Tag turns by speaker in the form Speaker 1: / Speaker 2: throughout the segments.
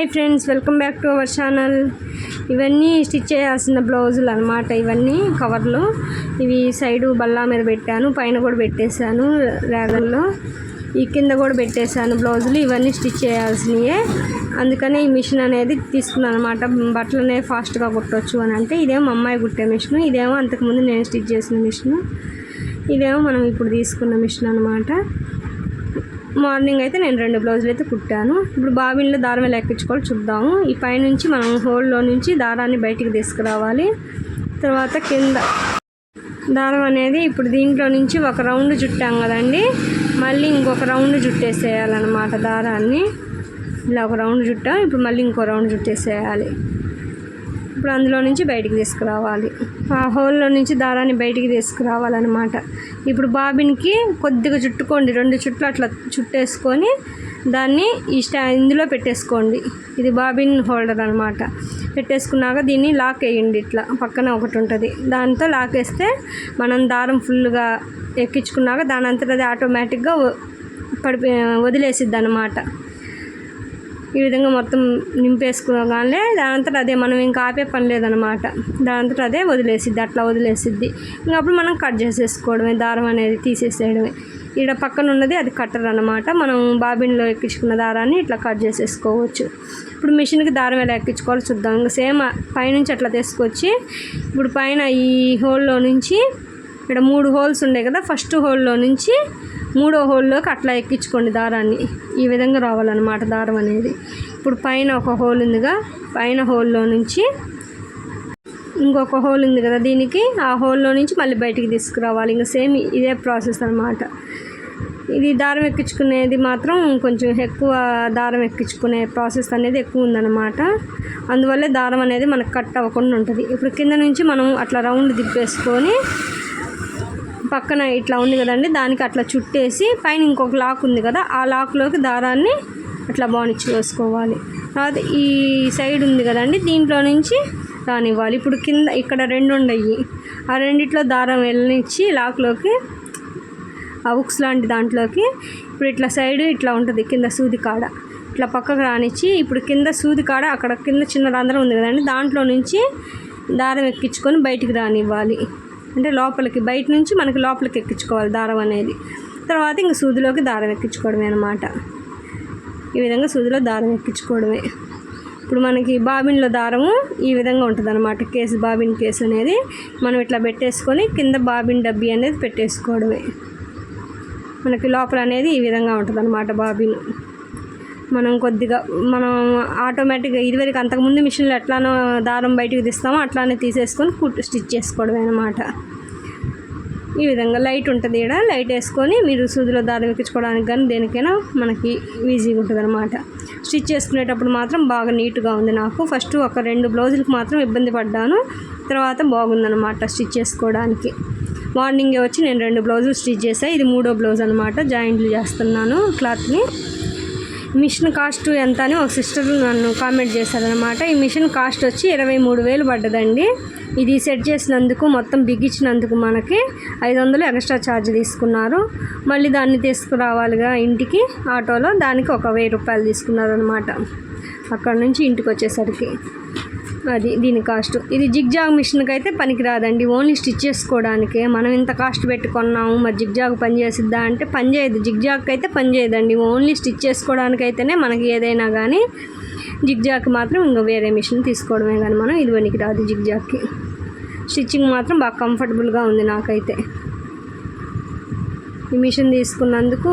Speaker 1: Hi friends welcome back to our channel. ఇవన్నీ stitch చేయాల్సిన బ్లౌజులు అనమాట ఇవన్నీ కవర్లు. ఇవి సైడు బల్లా మీద పెట్టాను పైన కూడా పెట్టేశాను ర్యాగల్లో ఈ కింద కూడా పెట్టేశాను బ్లౌజులు. ఇవన్నీ స్టిచ్ చేయాల్సినవే అందుకనే ఈ మిషన్ అనేది తీసుకున్నాను అనమాట బట్టలు అనేవి ఫాస్ట్గా కుట్టవచ్చు అని అంటే ఇదేమో మా అమ్మాయి కుట్టే మిషన్ ఇదేమో అంతకుముందు నేను స్టిచ్ చేసిన మిషన్ ఇదేమో మనం ఇప్పుడు తీసుకున్న మిషన్ అనమాట మార్నింగ్ అయితే నేను రెండు బ్లౌజులు అయితే కుట్టాను. ఇప్పుడు బాబిన్లో దారం ఎలా ఎక్కించుకోవాలి చూద్దాము. ఈ పైనుంచి మనం హోల్లో నుంచి దారాన్ని బయటికి తీసుకురావాలి. తర్వాత కింద దారం అనేది ఇప్పుడు దీంట్లో నుంచి ఒక రౌండ్ చుట్టాం కదండి. మళ్ళీ ఇంకొక రౌండ్ చుట్టేసేయాలన్నమాట దారాన్ని. ఇలా ఒక రౌండ్ చుట్టాం ఇప్పుడు మళ్ళీ ఇంకో రౌండ్ చుట్టేసేయాలి ఇప్పుడు అందులో నుంచి బయటికి తీసుకురావాలి. ఆ హోల్లో నుంచి దారాన్ని బయటికి తీసుకురావాలన్నమాట. ఇప్పుడు బాబిన్కి కొద్దిగా చుట్టుకోండి రెండు చుట్లు అట్లా చుట్టేసుకొని దాన్ని ఈ స్టా ఇందులో పెట్టేసుకోండి. ఇది బాబిన్ హోల్డర్ అనమాట పెట్టేసుకున్నాక దీన్ని లాక్ వేయండి ఇట్లా. పక్కన ఒకటి ఉంటుంది. దాంతో లాక్ వేస్తే మనం దారం ఫుల్గా ఎక్కించుకున్నాక దాని అంతటది అది ఆటోమేటిక్గా పడిపో వదిలేసిద్ది అనమాట ఈ విధంగా మొత్తం నింపేసుకోగానే దానంతట అదే మనం ఇంకా ఆపే పని లేదనమాట దానంతట అదే వదిలేసిద్ది అట్లా వదిలేసిద్ది. ఇంకా అప్పుడు మనం కట్ చేసేసుకోవడమే దారం అనేది తీసేసేయడమే. ఇక్కడ పక్కన ఉన్నది అది కట్టర్ అనమాట మనం బాబిన్లో ఎక్కించుకున్న దారాన్ని ఇట్లా కట్ చేసేసుకోవచ్చు. ఇప్పుడు మిషన్కి దారం ఎలా ఎక్కించుకోవాలో చూద్దాం. ఇంకా సేమ్ పైనుంచి అట్లా తీసుకొచ్చి ఇప్పుడు పైన ఈ హోల్లో నుంచి ఇక్కడ మూడు హోల్స్ ఉండే కదా ఫస్ట్ హోల్లో నుంచి మూడో హోల్లోకి అట్లా ఎక్కించుకోండి దారాన్ని. ఈ విధంగా రావాలన్నమాట దారం అనేది. ఇప్పుడు పైన ఒక హోల్ ఉందిగా. పైన హోల్లో నుంచి ఇంకొక హోల్ ఉంది కదా దీనికి. ఆ హోల్లో నుంచి మళ్ళీ బయటికి తీసుకురావాలి. ఇంకా సేమ్ ఇదే ప్రాసెస్ అనమాట ఇది దారం ఎక్కించుకునేది మాత్రం కొంచెం ఎక్కువ దారం ఎక్కించుకునే ప్రాసెస్ అనేది ఎక్కువ ఉందన్నమాట. అందువల్లే దారం అనేది మనకు కట్ అవ్వకుండా ఉంటుంది. ఇప్పుడు కింద నుంచి మనం అట్లా రౌండ్ దిప్పేసుకొని పక్కన ఇట్లా ఉంది కదండి దానికి అట్లా చుట్టేసి పైన ఇంకొక లాక్ ఉంది కదా ఆ లాక్లోకి దారాన్ని అట్లా బానిచ్చి వేసుకోవాలి తర్వాత ఈ సైడ్ ఉంది కదండి దీంట్లో నుంచి రానివ్వాలి. ఇప్పుడు కింద ఇక్కడ రెండు ఉండయి. ఆ రెండిట్లో దారం వెళ్ళనిచ్చి లాక్లోకి ఆ ఉక్స్ లాంటి దాంట్లోకి ఇప్పుడు ఇట్లా సైడ్ ఇట్లా ఉంటుంది కింద సూది కాడ. ఇట్లా పక్కకు రానిచ్చి ఇప్పుడు కింద సూది కాడ అక్కడ కింద చిన్న రంధ్రం ఉంది కదండి దాంట్లో నుంచి దారం ఎక్కించుకొని బయటికి రానివ్వాలి. అంటే లోపలికి బయట నుంచి మనకి లోపలికి ఎక్కించుకోవాలి దారం అనేది. తర్వాత ఇంక సూదిలోకి దారం ఎక్కించుకోవడమే అనమాట ఈ విధంగా సూదిలో దారం ఎక్కించుకోవడమే. ఇప్పుడు మనకి బాబిన్లో దారము ఈ విధంగా ఉంటుంది అనమాట కేసు బాబిన్ కేసు అనేది మనం ఇట్లా పెట్టేసుకొని కింద బాబిన్ డబ్బీ అనేది పెట్టేసుకోవడమే. మనకి లోపల అనేది ఈ విధంగా ఉంటుంది అనమాట బాబిన్. మనం కొద్దిగా మనం ఆటోమేటిక్గా ఇదివరకు అంతకుముందు మిషన్లో ఎట్లానో దారం బయటకు తీస్తామో అట్లానే తీసేసుకొని కుట్టు స్టిచ్ చేసుకోవడమే అనమాట ఈ విధంగా లైట్ ఉంటుంది ఇక్కడ లైట్ వేసుకొని మీరు సూదిలో దారం ఎక్కించుకోవడానికి కానీ దేనికైనా మనకి ఈజీగా ఉంటుంది అనమాట స్టిచ్ చేసుకునేటప్పుడు మాత్రం బాగా నీట్గా ఉంది నాకు. ఫస్ట్ ఒక రెండు బ్లౌజులకు మాత్రం ఇబ్బంది పడ్డాను. తర్వాత బాగుందనమాట స్టిచ్ చేసుకోవడానికి. మార్నింగే వచ్చి నేను రెండు బ్లౌజులు స్టిచ్ చేసాను ఇది మూడో బ్లౌజ్ అనమాట జాయింట్లు చేస్తున్నాను క్లాత్ని. మిషన్ కాస్ట్ ఎంత అని ఒక సిస్టర్ నన్ను కామెంట్ చేశారనమాట ఈ మిషన్ కాస్ట్ వచ్చి ఇరవై మూడు వేలు పడ్డదండి. ఇది సెట్ చేసినందుకు మొత్తం బిగించినందుకు మనకి ఐదు వందలు ఎక్స్ట్రా ఛార్జ్ తీసుకున్నారు. మళ్ళీ దాన్ని తీసుకురావాలిగా ఇంటికి ఆటోలో దానికి ఒక వెయ్యి రూపాయలు తీసుకున్నారు అనమాట అక్కడ నుంచి ఇంటికి వచ్చేసరికి. అది దీని కాస్ట్. ఇది జిగ్జాగ్ మిషన్కి అయితే పనికిరాదండి. Only stitch చేసుకోవడానికే. మనం ఇంత కాస్ట్ పెట్టుకున్నాము మరి జిగ్జాగ్ పనిచేసిద్దా అంటే పని చేయదు. జిగ్జాగ్కి అయితే పనిచేయదండి ఓన్లీ స్టిచ్ చేసుకోవడానికి అయితేనే మనకి ఏదైనా కానీ జిగ్జాగ్కి మాత్రం ఇంకా వేరే మిషన్ తీసుకోవడమే కానీ మనం ఇది పనికి రాదు జిగ్జాగ్కి. స్టిచ్చింగ్ మాత్రం బాగా కంఫర్టబుల్గా ఉంది నాకైతే. ఈ మిషన్ తీసుకున్నందుకు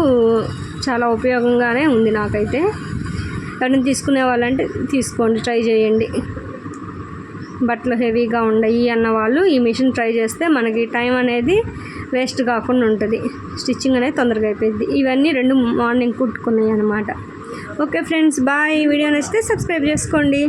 Speaker 1: చాలా ఉపయోగంగానే ఉంది నాకైతే. ఎవరైనా తీసుకునే వాళ్ళంటే తీసుకోండి ట్రై చేయండి. బట్టలు హెవీగా ఉండయి అన్న వాళ్ళు ఈ మిషన్ ట్రై చేస్తే మనకి టైం అనేది వేస్ట్ కాకుండా ఉంటుంది. స్టిచ్చింగ్ అనేది తొందరగా అయిపోయింది. ఇవన్నీ రెండు మార్నింగ్ కుట్టుకున్నాయి అనమాట ఓకే ఫ్రెండ్స్ బాయ్. వీడియో నచ్చితే సబ్స్క్రైబ్ చేసుకోండి.